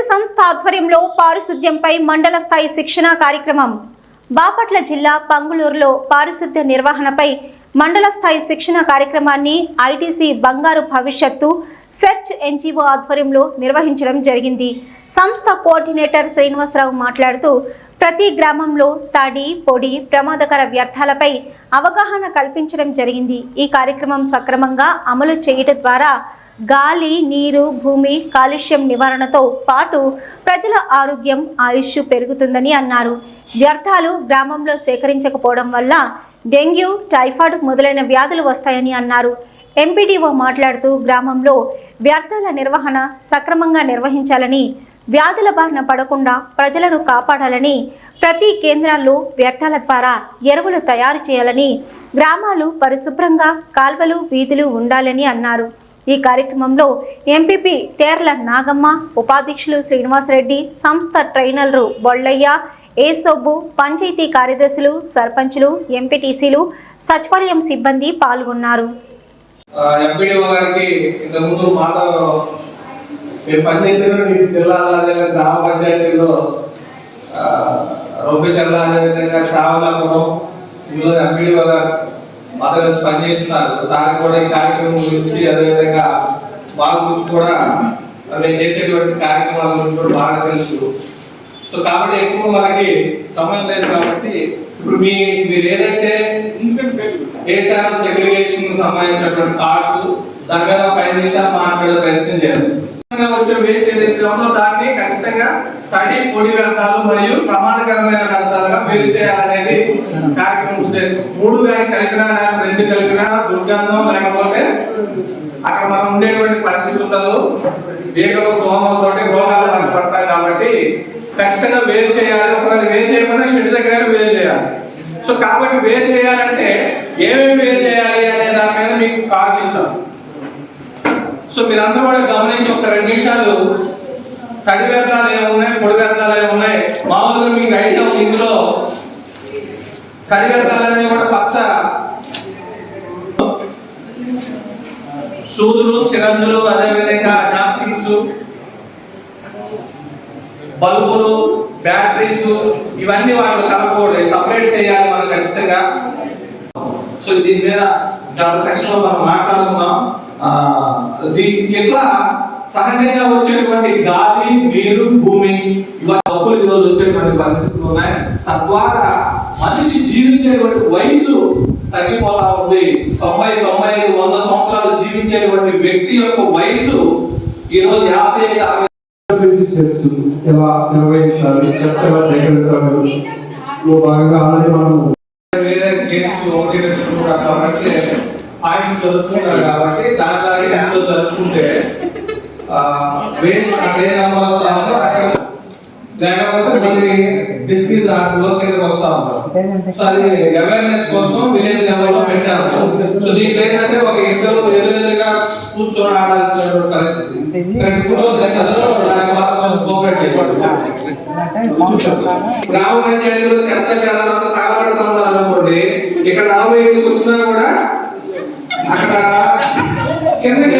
ఆధ్వర్యంలో పారిశుద్ధ్యంపై మండల స్థాయి శిక్షణా కార్యక్రమం. బాపట్ల జిల్లా పంగులూరులో పారిశుద్ధ్య నిర్వహణపై మండల స్థాయి శిక్షణ కార్యక్రమాన్ని ఐటీసీ బంగారు భవిష్యత్తు సెర్చ్ ఎన్జిఓ ఆధ్వర్యంలో నిర్వహించడం జరిగింది. సంస్థ కోఆర్డినేటర్ శ్రీనివాసరావు మాట్లాడుతూ ప్రతి గ్రామంలో తడి పొడి ప్రమాదకర వ్యర్థాలపై అవగాహన కల్పించడం జరిగింది. ఈ కార్యక్రమం సక్రమంగా అమలు చేయడం ద్వారా గాలి నీరు భూమి కాలుష్యం నివారణతో పాటు ప్రజల ఆరోగ్యం ఆయుష్ పెరుగుతుందని అన్నారు. వ్యర్థాలు గ్రామంలో సేకరించకపోవడం వల్ల డెంగ్యూ టైఫాయిడ్ మొదలైన వ్యాధులు వస్తాయని అన్నారు. ఎంపీడీఓ మాట్లాడుతూ గ్రామంలో వ్యర్థాల నిర్వహణ సక్రమంగా నిర్వహించాలని వ్యాధుల బారిన పడకుండా ప్రజలను కాపాడాలని ప్రతి కేంద్రాల్లో వ్యర్థాల ద్వారా ఎరువులు తయారు చేయాలని గ్రామాలు పరిశుభ్రంగా కాల్వలు వీధులు ఉండాలని అన్నారు. ఈ కార్యక్రమంలో ఎంపీపీ తేర్ల నాగమ్మ ఉపాధ్యక్షులు శ్రీనివాసరెడ్డి సంస్థ ట్రైనర్లు బొళ్ళయ్య ఏసొబ్బు పంచాయతీ కార్యదర్శులు సర్పంచులు ఎంపీటీసీలు సచివాలయం సిబ్బంది పాల్గొన్నారు. ఎంపీడీఓ గారికి ఇంతకుముందు మాతో మేము పనిచేసినటువంటి జిల్లాల అదేవిధంగా గ్రామ పంచాయతీల్లో రొంపిచర్ల అదేవిధంగా శ్రావణాపురం ఇందులో ఎంపీడీఓ గారు మాతో పనిచేస్తున్నారు సార్ కూడా ఈ కార్యక్రమం గురించి అదేవిధంగా మా గురించి కూడా మేము చేసేటువంటి కార్యక్రమాల గురించి కూడా బాగా తెలుసు. సో కాబట్టి ఎక్కువ మనకి సమయం లేదు కాబట్టి ఇప్పుడు మీ మీరు ఏదైతే వేసారు సెగ్రిగేషన్ సంబంధించినటువంటి కార్డ్స్ దాని మీద ఒక ఐదు నిమిషాలు మాట్లాడే ప్రయత్నం చేయాలి వచ్చే వేస్ట్ ఏదైతే ఉందో దాన్ని ఖచ్చితంగా తడి పొడి వ్యర్థాలు మరియు ప్రమాదకరమైన వ్యర్థాలుగా వేరు చేయాలనేది కార్యక్రమం మూడు కానీ కలిపినా రెండు కలిపినా దుర్గంధం లేకపోతే అక్కడ మనం ఉండేటువంటి పరిస్థితి ఉండదు. వేగం దోమలతోటి రోగాలు మనకు పడతాయి కాబట్టి ఖచ్చితంగా వేరు చేయాలి. ఒకవేళ వేరు చేయకపోయినా షెడ్ దగ్గర వేరు చేయాలి. సో కాబట్టి వేరు చేయాలంటే ఏమేమి వేరు చేయాలి అనే దాని మీద మీకు కార్డు సో మీరందరూ కూడా గమనించి ఒక రెండు నిమిషాలు తడి వ్యర్థాలు ఏమున్నాయి పొడి వ్యర్థాలు ఏమున్నాయి మామూలుగా మీకు ఐడియా ఇందులో. తడి కూడా పచ్చ. సూదులు సిరంజులు అదేవిధంగా నాప్కిన్స్ బల్బులు బ్యాటరీస్ ఇవన్నీ వాటిలో కలపకూడదు. సపరేట్ చేయాలి మనం ఖచ్చితంగా. సో దీని మీద గత సెక్షన్లో మనం మాట్లాడుకున్నాం. ఆ, ఇట్లా సహజంగా వచ్చేటువంటి గాలి నీరు భూమి ఇవన్నీ తప్పులు ఈరోజు వచ్చేటువంటి పరిస్థితులు ఉన్నాయి. తద్వారా మనిషి జీవించేటువంటి వయసు తగ్గిపోతా ఉంది. తొంభై తొంభై ఐదు వంద సంవత్సరాలు జీవించేటువంటి వ్యక్తి యొక్క వయసు ఈ రోజు యాభై ఐదు అరవై ఎలా నిర్వహించాలి చెత్త ఎలా సేకరించాలి లో భాగంగా ఆల్రెడీ మనము వేరే గేమ్స్ ఒకటి రెండు పాయింట్స్ జరుపుకుంటారు కాబట్టి దాని దాని హ్యాండ్లో జరుపుకుంటే వేస్ట్ అక్కడ లేకపోతే మళ్ళీ ఆటలో కిందకి వస్తా ఉంటారు. సో అది అవేర్నెస్ కోసం విలేజ్ లెవెల్లో పెట్టారు. సో దీంట్లో ఏంటంటే ఒక ఇద్దరు ఎదురుగా కూర్చొని ఆడాల్సినటువంటి పరిస్థితి. గ్రామ పంచాయతీలో చెత్త చెదారంతా తగలబెడతా ఉన్నారు అనుకోండి ఇక్కడ నలభై ఐదుకి వచ్చినా కూడా అక్కడ కిందకి వెళ్ళిపోతా